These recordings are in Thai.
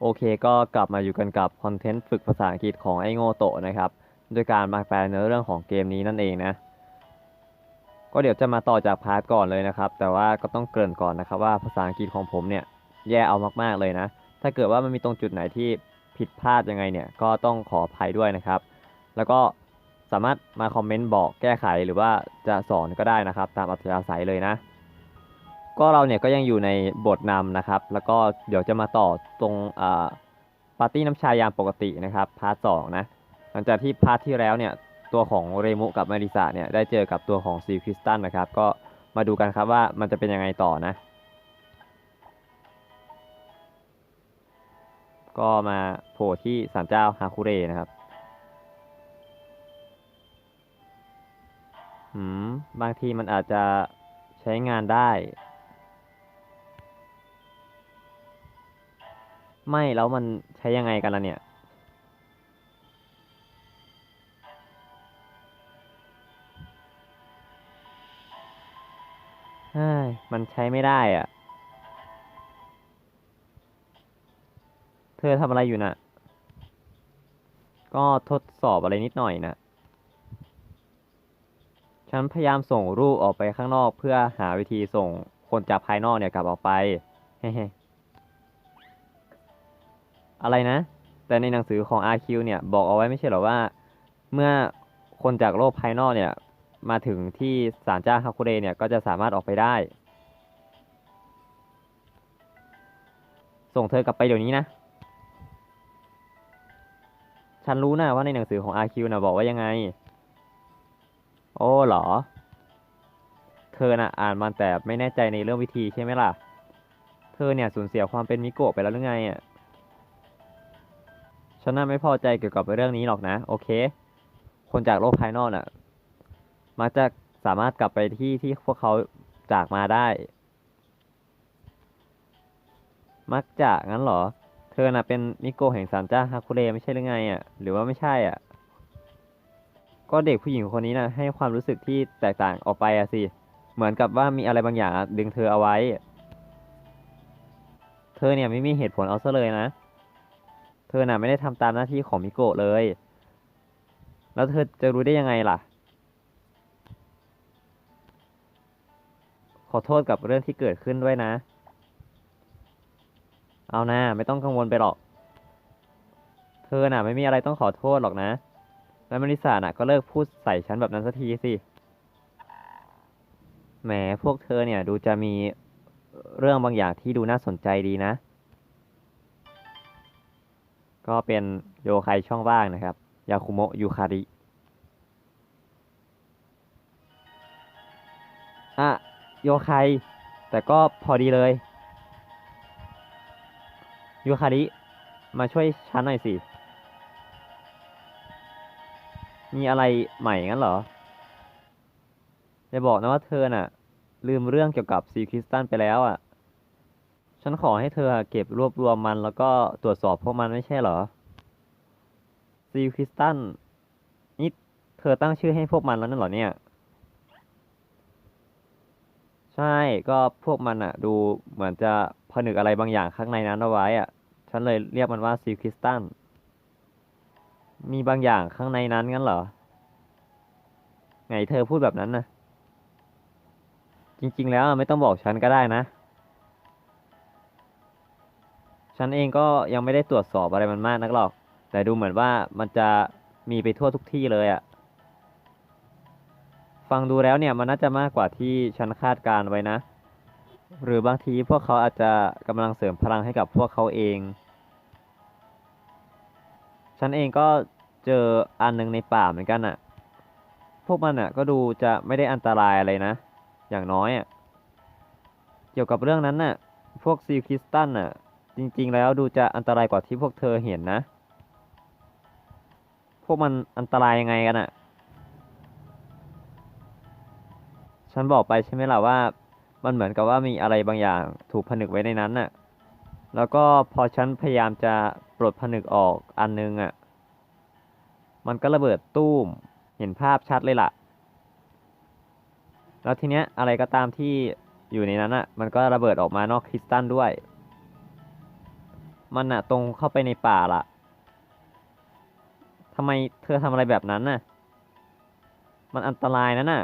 โอเคก็กลับมาอยู่กันกับคอนเทนต์ฝึกภาษาอังกฤษของไอโง่โตะนะครับโดยการมาแปลเนื้อเรื่องของเกมนี้นั่นเองนะ ก็เดี๋ยวจะมาต่อจากพาร์ทก่อนเลยนะครับ แต่ว่าก็ต้องเกริ่นก่อนนะครับว่าภาษาอังกฤษของผมเนี่ยแย่เอามากๆเลยนะ ถ้าเกิดว่ามันมีตรงจุดไหนที่ผิดพลาดยังไงเนี่ยก็ต้องขออภัยด้วยนะครับ แล้วก็สามารถมาคอมเมนต์บอกแก้ไขหรือว่าจะสอนก็ได้นะครับ ตามอัธยาศัยเลยนะ ก็เราเนี่ยก็ยังอยู่ในบทนำนะครับ แล้วก็เดี๋ยวจะมาต่อตรงปาร์ตี้น้ำชายามปกตินะครับพาร์ทสองนะหลังจากที่พาร์ทที่แล้วเนี่ยตัวของเรมุกับมาริสาเนี่ยได้เจอกับตัวของซีคริสตันนะครับ ก็มาดูกันครับว่ามันจะเป็นยังไงต่อนะ ก็มาโผล่ที่ศาลเจ้าฮาคุเรนะครับหืมบางทีมันอาจจะใช้งานได้ ไม่แล้วมันใช้ยังไงกันล่ะเนี่ย มันใช้ไม่ได้อะ เธอทำอะไรอยู่น่ะ ก็ทดสอบอะไรนิดหน่อยนะ ฉันพยายามส่งรูปออกไปข้างนอกเพื่อหาวิธีส่งคนจากภายนอกเนี่ยกลับออกไป เฮ้ อะไรนะ แต่ในหนังสือของ RQ เนี่ย บอกเอาไว้ไม่ใช่เหรอว่า เมื่อคนจากโลกภายนอกเนี่ย มาถึงที่ศาลเจ้าฮาคุเรเนี่ย ก็จะสามารถออกไปได้ ส่งเธอกลับไปเดี๋ยวนี้นะ ฉันรู้นะว่าในหนังสือของ RQ นะบอกว่ายังไง โอ้เหรอ เธอน่ะอ่านมันแต่ไม่แน่ใจในเรื่องวิธีใช่ไหมล่ะ เธอเนี่ยสูญเสียความเป็นมิโกะไปแล้วหรือไงอะ ฉันน่ะไม่พอใจเกี่ยวกับเรื่องนี้หรอกนะ โอเค คนจากโลกภายนอกน่ะ มักจะสามารถกลับไปที่ที่พวกเขาจากมาได้ มักจะงั้นเหรอ เธอน่ะเป็นมิโกะแห่งศาลเจ้าฮาคุเรไม่ใช่หรือไงอะ หรือว่าไม่ใช่อะ ก็เด็กผู้หญิงคนนี้น่ะ ให้ความรู้สึกที่แตกต่างออกไปอะสิ เหมือนกับว่ามีอะไรบางอย่างดึงเธอเอาไว้ เธอเนี่ยไม่มีเหตุผลเอาซะเลยนะ เธอน่ะไม่ได้ทำตามหน้าที่ของมิโกะเลย แล้วเธอจะรู้ได้ยังไงล่ะ ขอโทษกับเรื่องที่เกิดขึ้นด้วยนะ เอานะไม่ต้องกังวลไปหรอก เธอน่ะไม่มีอะไรต้องขอโทษหรอกนะ แล้วมาริสาน่ะก็เลิกพูดใส่ฉันแบบนั้นสักทีสิ แหมพวกเธอเนี่ยดูจะมีเรื่องบางอย่างที่ดูน่าสนใจดีนะ ก็เป็นโยไคช่องว่างนะครับ ยาคุโมะยูคาริอะโยไคแต่ก็พอดีเลยยูคาริมาช่วยฉันหน่อยสิ มีอะไรใหม่งั้นเหรออย่าบอกนะว่าเธอน่ะ ลืมเรื่องเกี่ยวกับซีคริสตันไปแล้วอะ ฉันขอให้เธอเก็บรวบรวมมันแล้วก็ตรวจสอบพวกมันไม่ใช่เหรอ ซีคริสตัน นี่เธอตั้งชื่อให้พวกมันแล้วนั่นเหรอเนี่ย ใช่ ก็พวกมันอะดูเหมือนจะผนึกอะไรบางอย่างข้างในนั้นเอาไว้อะฉันเลยเรียกมันว่าซีคริสตัน มีบางอย่างข้างในนั้นงั้นเหรอ ไงเธอพูดแบบนั้นนะ จริง ๆ แล้วไม่ต้องบอกฉันก็ได้นะ ฉันเองก็ยังไม่ได้ตรวจสอบอะไรมันมากนักหรอก แต่ดูเหมือนว่ามันจะมีไปทั่วทุกที่เลยอะฟังดูแล้วเนี่ยมันน่าจะมากกว่าที่ฉันคาดการไว้นะ หรือบางทีพวกเขาอาจจะกำลังเสริมพลังให้กับพวกเขาเอง ฉันเองก็เจออันหนึงในป่าเหมือนกันอะพวกมันอะก็ดูจะไม่ได้อันตรายอะไรนะ อย่างน้อยอะ เกี่ยวกับเรื่องนั้นน่ะ พวกซีคริสตันน่ะ จริงๆ แล้วดูจะอันตรายกว่าที่พวกเธอเห็นนะ พวกมันอันตรายยังไงกันอะฉันบอกไปใช่ไหมล่ะว่า มันเหมือนกับว่ามีอะไรบางอย่างถูกผนึกไว้ในนั้นน่ะ แล้วก็พอฉันพยายามจะปลดผนึกออกอันนึงอะ มันก็ระเบิดตู้ม เห็นภาพชัดเลยล่ะ แล้วทีเนี้ยอะไรก็ตามที่อยู่ในนั้นอะ่ะ มันก็ระเบิดออกมานอกคริสตัลด้วย มันอะตรงเข้าไปในป่าล่ะทำไมเธอทำอะไรแบบนั้นน่ะ มันอันตรายนะน่ะ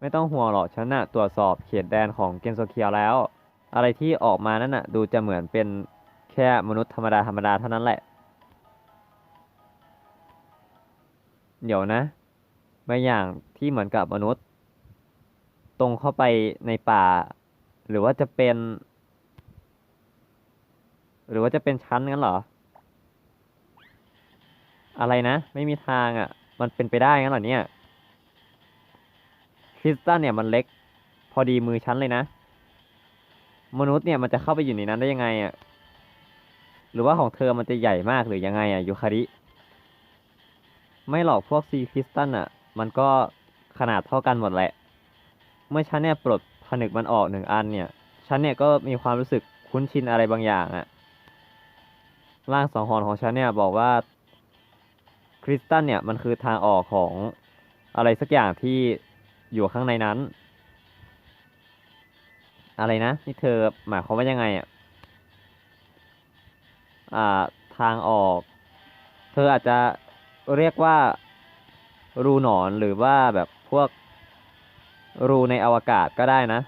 ไม่ต้องห่วงหรอกฉันน่ะตรวจสอบเขตแดนของเกนโซเคียวแล้ว อะไรที่ออกมานั่นน่ะ ดูจะเหมือนเป็นแค่มนุษย์ธรรมดาธรรมดาเท่านั้นแหละ เดี๋ยวนะบางอย่างที่เหมือนกับมนุษย์ ตรงเข้าไปในป่า หรือว่าจะเป็น หรือว่าจะเป็นชั้นงั้นเหรอ อะไรนะ ไม่มีทางอะ มันเป็นไปได้งั้นเหรอเนี่ยคริสตัลเนี่ยมันเล็ก พอดีมือฉันเลยนะ มนุษย์เนี่ยมันจะเข้าไปอยู่ในนั้นได้ยังไงอะ หรือว่าของเธอมันจะใหญ่มากหรือยังไงอะยูคาริ ไม่หรอกพวกซีคริสตัลอะ มันก็ขนาดเท่ากันหมดแหละ เมื่อฉันเนี่ยปลดผนึกมันออกหนึ่งอันเนี่ย ฉันเนี่ยก็มีความรู้สึกคุ้นชินอะไรบางอย่างอะ ร่างสองหอนของฉันเนี่ยบอกว่าคริสตัลเนี่ยมันคือทางออกของอะไรสักอย่างที่อยู่ข้างในนั้น อะไรนะนี่เธอหมายความว่ายังไงอะอ่าทางออก เธออาจจะเรียกว่ารูหนอนหรือว่าแบบพวกรูในอวกาศก็ได้นะ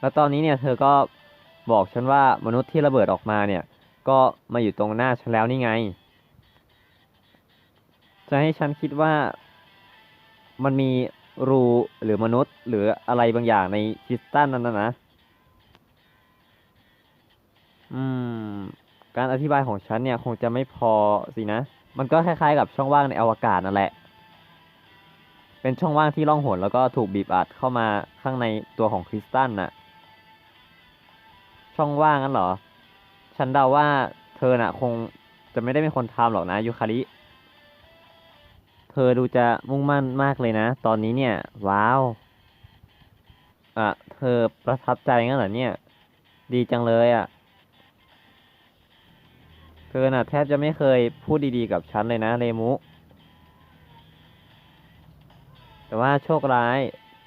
แล้วตอนนี้เนี่ยเธอก็ บอกฉันว่ามนุษย์ที่ระเบิดออกมาเนี่ย ก็มาอยู่ตรงหน้าฉันแล้วนี่ไง จะให้ฉันคิดว่ามันมีรูหรือมนุษย์ หรืออะไรบางอย่างในคริสตัลนั้นนะนะ อืม การอธิบายของฉันเนี่ยคงจะไม่พอสินะ มันก็คล้ายๆ กับช่องว่างในอวกาศนั่นแหละ เป็นช่องว่างที่ล่องหนแล้วก็ถูกบีบอัดเข้ามาข้างในตัวของคริสตัลน่ะ ช่องว่างนั้นเหรอ ฉันเดาว่าเธอน่ะ คงจะไม่ได้เป็นคนทำหรอกนะยูคาริ เธอดูจะมุ่งมั่นมากเลยนะ ตอนนี้เนี่ย ว้าว อะ เธอประทับใจงั้นเหรอเนี่ย ดีจังเลยอะ เธอน่ะ แทบจะไม่เคยพูดดีๆกับฉันเลยนะเรมุ แต่ว่าโชคร้าย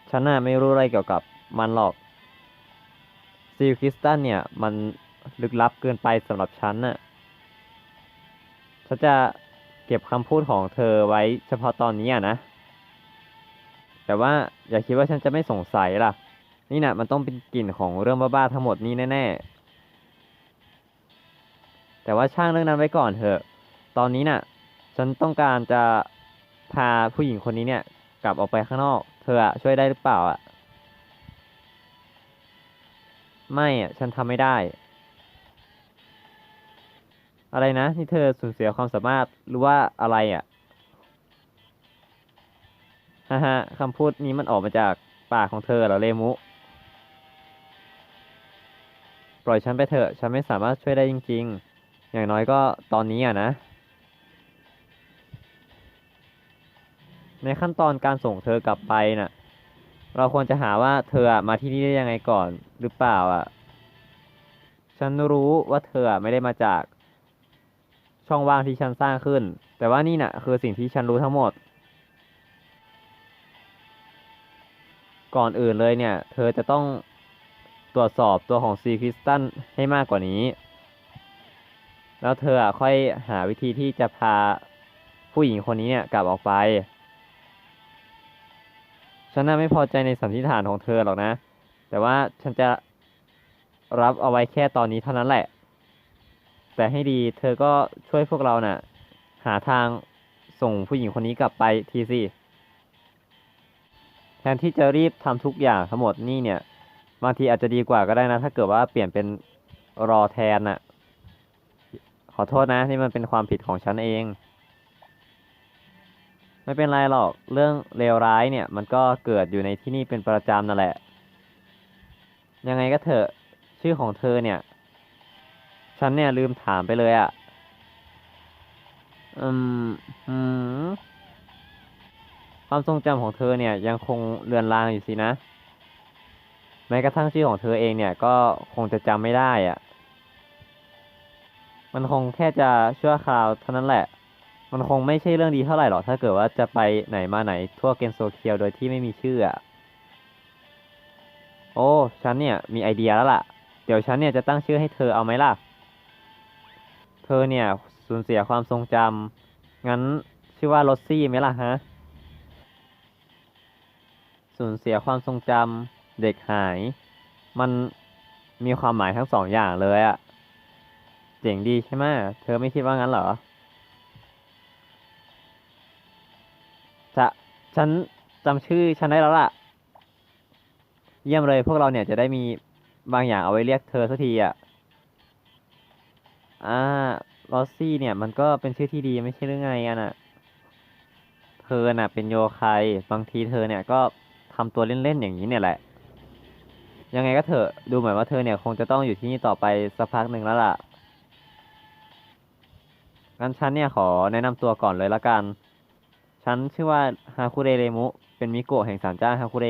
ฉันน่ะไม่รู้อะไรเกี่ยวกับมันหรอก ซีลคริสตันเนี่ย มันลึกลับเกินไปสำหรับฉันน่ะ ฉันจะเก็บคำพูดของเธอไว้เฉพาะตอนนี้นะ แต่ว่าอย่าคิดว่าฉันจะไม่สงสัยล่ะ นี่น่ะมันต้องเป็นกลิ่นของเรื่องบ้าๆทั้งหมดนี้แน่ๆ แต่ว่าช่างเรื่องนั้นไว้ก่อนเถอะ ตอนนี้น่ะ ฉันต้องการจะพาผู้หญิงคนนี้เนี่ย กลับออกไปข้างนอก เธอช่วยได้หรือเปล่าอะ ไม่อะฉันทำไม่ได้ อะไรนะ นี่เธอสูญเสียความสามารถหรือว่าอะไรอะฮ่าฮ่าคำพูดนี้มันออกมาจากปากของเธอเหรอเรมุ ปล่อยฉันไปเถอะ ฉันไม่สามารถช่วยได้จริง ๆ อย่างน้อยก็ตอนนี้อะนะ ในขั้นตอนการส่งเธอกลับไปน่ะ เราควรจะหาว่าเธอมาที่นี่ได้ยังไงก่อนหรือเปล่าอะ ฉันรู้ว่าเธอไม่ได้มาจากช่องว่างที่ฉันสร้างขึ้น แต่ว่านี่น่ะ คือสิ่งที่ฉันรู้ทั้งหมด ก่อนอื่นเลยเนี่ย เธอจะต้องตรวจสอบตัวของซีคริสตันให้มากกว่านี้ แล้วเธอค่อยหาวิธีที่จะพาผู้หญิงคนนี้เนี่ยกลับออกไป ฉันน่ะไม่พอใจในสันนิษฐานของเธอหรอกนะ แต่ว่าฉันจะรับเอาไว้แค่ตอนนี้เท่านั้นแหละ แต่ให้ดีเธอก็ช่วยพวกเราน่ะ หาทางส่งผู้หญิงคนนี้กลับไปทีสิแทนที่จะรีบทำทุกอย่างทั้งหมดนี่เนี่ย บางทีอาจจะดีกว่าก็ได้นะ ถ้าเกิดว่าเปลี่ยนเป็นรอแทนน่ะ ขอโทษนะ นี่มันเป็นความผิดของฉันเอง ไม่เป็นไรหรอก เรื่องเลวร้ายเนี่ย มันก็เกิดอยู่ในที่นี่เป็นประจำนั่นแหละ ยังไงก็เถอะ ชื่อของเธอเนี่ย ฉันเนี่ยลืมถามไปเลยอะ่ะ อืมอืมความทรงจำของเธอเนี่ย ยังคงเลือนลางอยู่สินะ แม้กระทั่งชื่อของเธอเองเนี่ย ก็คงจะจำไม่ได้อะ่ะ มันคงแค่จะชั่วคราวเท่านั้นแหละ มันคงไม่ใช่เรื่องดีเท่าไหร่หรอกถ้าเกิดว่าจะไปไหนมาไหนทั่วเกนโซเคียวโดยที่ไม่มีชื่ออะโอโอ้ฉันเนี่ยมีไอเดียแล้วล่ะ เดี๋ยวฉันเนี่ยจะตั้งชื่อให้เธอเอาไหมล่ะ เธอเนี่ยสูญเสียความทรงจำงั้นชื่อว่าลอสซี่ไหมล่ะฮะสูญเสียความทรงจำเด็กหาย มันมีความหมายทั้งสองอย่างเลยอะเจ๋งดีใช่ไหมเธอไม่คิดว่างั้นเหรอ ฉันจำชื่อฉันได้แล้วล่ะ เยี่ยมเลยพวกเราเนี่ยจะได้มีบางอย่างเอาไว้เรียกเธอสักทีอะ อ่าลอสซี่เนี่ยมันก็เป็นชื่อที่ดีไม่ใช่หรือไงอะน่ะ เธอน่ะ เป็นโยไคบางทีเธอเนี่ยก็ทำตัวเล่นๆอย่างนี้เนี่ยแหละ ยังไงก็เถอะดูเหมือนว่าเธอเนี่ยคงจะต้องอยู่ที่นี่ต่อไปสักพักหนึ่งแล้วล่ะงั้นฉันเนี่ยขอแนะนำตัวก่อนเลยละกัน ฉันชื่อว่าฮาคุเรเรมุ เป็นมิโกะแห่งศาลเจ้าฮาคุเร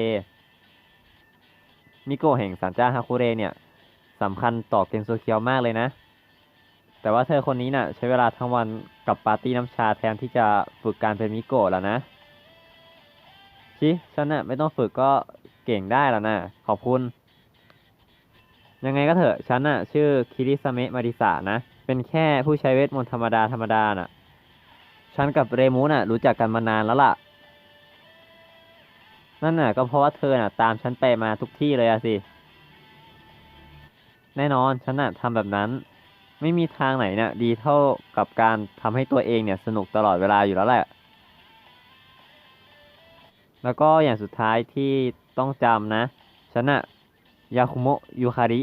มิโกะแห่งศาลเจ้าฮาคุเรเนี่ยสำคัญต่อเกนโซเคียวมากเลยนะ แต่ว่าเธอคนนี้น่ะ ใช้เวลาทั้งวันกับปาร์ตี้น้ำชาแทนที่จะฝึกการเป็นมิโกะแล้วนะ ชิฉันน่ะไม่ต้องฝึกก็เก่งได้แล้วนะ ขอบคุณ ยังไงก็เถอะ ฉันน่ะ ชื่อคิริซาเมะมาริสะนะ เป็นแค่ผู้ใช้เวทมนต์ธรรมดาธรรมดาน่ะ ฉันกับเรมูน่ะ รู้จักกันมานานแล้วล่ะ นั่นน่ะ ก็เพราะว่าเธอน่ะ ตามฉันไปมาทุกที่เลยอะสิ แน่นอนฉันน่ะทำแบบนั้น ไม่มีทางไหนเนี่ยดีเท่ากับการทำให้ตัวเองเนี่ย สนุกตลอดเวลาอยู่แล้วแหละ แล้วก็อย่างสุดท้ายที่ต้องจำนะ ฉันน่ะยาคุโมะยูคาริ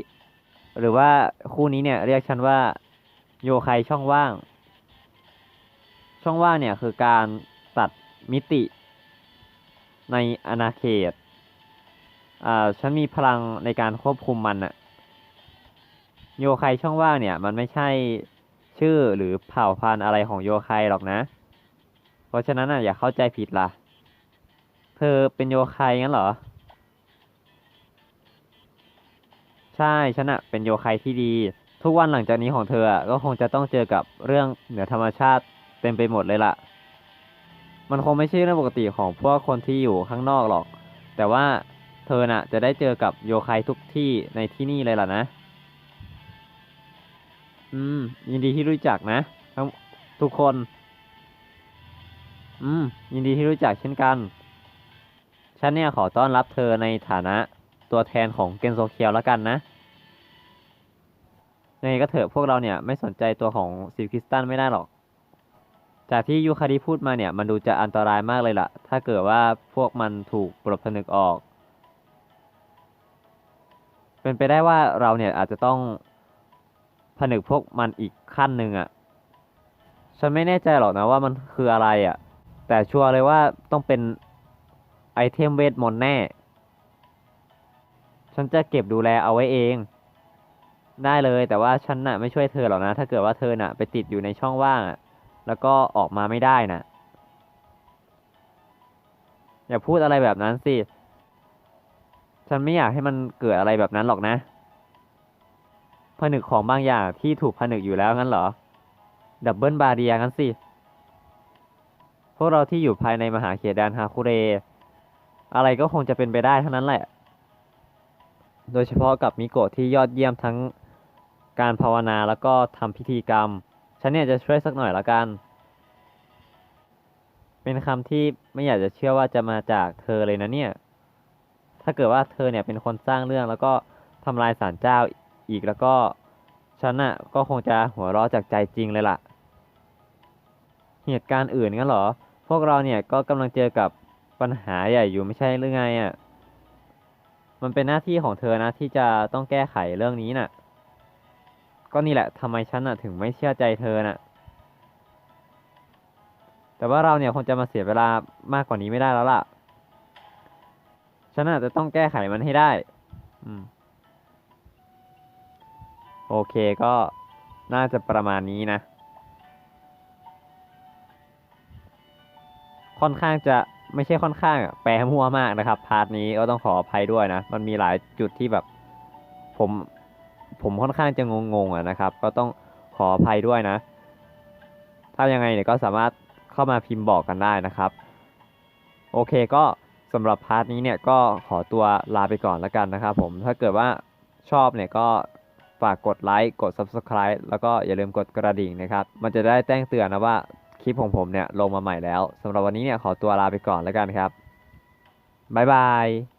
หรือว่าคู่นี้เนี่ย เรียกฉันว่า โยไคช่องว่าง ช่องว่างเนี่ยคือการตัดมิติในอาณาเขต อ่า ฉันมีพลังในการควบคุมมันอะโยไคช่องว่างเนี่ย มันไม่ใช่ชื่อหรือเผ่าพันธุ์อะไรของโยไคหรอกนะ เพราะฉะนั้นอะอย่าเข้าใจผิดล่ะ เธอเป็นโยไคงั้นเหรอ ใช่ฉันอะเป็นโยไคที่ดี ทุกวันหลังจากนี้ของเธออะก็คงจะต้องเจอกับเรื่องเหนือธรรมชาติ ต็มไปหมดเลยล่ะ มันคงไม่ใช่เรื่องปกติของพวกคนที่อยู่ข้างนอกหรอก แต่ว่าเธอน่ะ จะได้เจอกับโยไคทุกที่ในที่นี่เลยล่ะนะ อืม ยินดีที่รู้จักนะ ทั้งทุกคน อืม ยินดีที่รู้จักเช่นกัน ฉันเนี่ยขอต้อนรับเธอในฐานะตัวแทนของเกนโซเคียวแล้วกันนะยังไงก็เถอะพวกเราเนี่ยไม่สนใจตัวของซิลคิสตันไม่ได้หรอก จากที่ยูคาริพูดมาเนี่ย มันดูจะอันตรายมากเลยล่ะ ถ้าเกิดว่าพวกมันถูกปลดผนึกออก เป็นไปได้ว่าเราเนี่ยอาจจะต้องผนึกพวกมันอีกขั้นหนึ่งอะ่ะ ฉันไม่แน่ใจหรอกนะว่ามันคืออะไรอะ่ะ แต่ชัวร์เลยว่าต้องเป็นไอเทมเวทมนต์แน่ ฉันจะเก็บดูแลเอาไว้เอง ได้เลยแต่ว่าฉันน่ะไม่ช่วยเธอหรอกนะ ถ้าเกิดว่าเธอน่ะไปติดอยู่ในช่องว่างอะ แล้วก็ออกมาไม่ได้น่ะอย่าพูดอะไรแบบนั้นสิ ฉันไม่อยากให้มันเกิดอะไรแบบนั้นหรอกนะ ผนึกของบางอย่างที่ถูกผนึกอยู่แล้วงั้นเหรอ ดับเบิลบาเรียงั้นสิ พวกเราที่อยู่ภายในมหาเขตแดนฮาคุเร อะไรก็คงจะเป็นไปได้เท่านั้นแหละ โดยเฉพาะกับมิโกะที่ยอดเยี่ยมทั้งการภาวนาแล้วก็ทำพิธีกรรม ฉันเนี่ยจะช่วยสักหน่อยละกัน เป็นคำที่ไม่อยากจะเชื่อว่าจะมาจากเธอเลยนะเนี่ย ถ้าเกิดว่าเธอเนี่ยเป็นคนสร้างเรื่องแล้วก็ทำลายศาลเจ้าอีกแล้วก็ฉันน่ะก็คงจะหัวเราะจากใจจริงเลยล่ะ เหตุการณ์อื่นงั้นเหรอ พวกเราเนี่ยก็กำลังเจอกับปัญหาใหญ่อยู่ไม่ใช่หรือไงอะ มันเป็นหน้าที่ของเธอนะที่จะต้องแก้ไขเรื่องนี้น่ะ ก็นี่แหละทำไมฉันน่ะถึงไม่เชื่อใจเธอน่ะ แต่ว่าเราเนี่ยคงจะมาเสียเวลามากกว่านี้ไม่ได้แล้วล่ะ ฉันอาจจะต้องแก้ไขมันให้ได้ อืม โอเคก็น่าจะประมาณนี้นะ ค่อนข้างจะไม่ใช่ค่อนข้างแปลมั่วมากนะครับ พาร์ทนี้ก็ต้องขออภัยด้วยนะ มันมีหลายจุดที่แบบ ผม ผมค่อนข้างจะงงๆอะนะครับ ก็ต้องขออภัยด้วยนะ ถ้ายังไงเนี่ยก็สามารถเข้ามาพิมพ์บอกกันได้นะครับ โอเคก็สสำหรับพาร์ทนี้เนี่ยก็ขอตัวลาไปก่อนแล้วกันนะครับผมถ้าเกิดว่าชอบเนี่ยก็ฝากกดไลค์กด Subscribe แล้วก็อย่าลืมกดกระดิ่งนะครับ มันจะได้แจ้งเตือนนะว่าคลิปของผมเนี่ยลงมาใหม่แล้วสำหรับวันนี้เนี่ยขอตัวลาไปก่อนแล้วกันครับบ๊ายบาย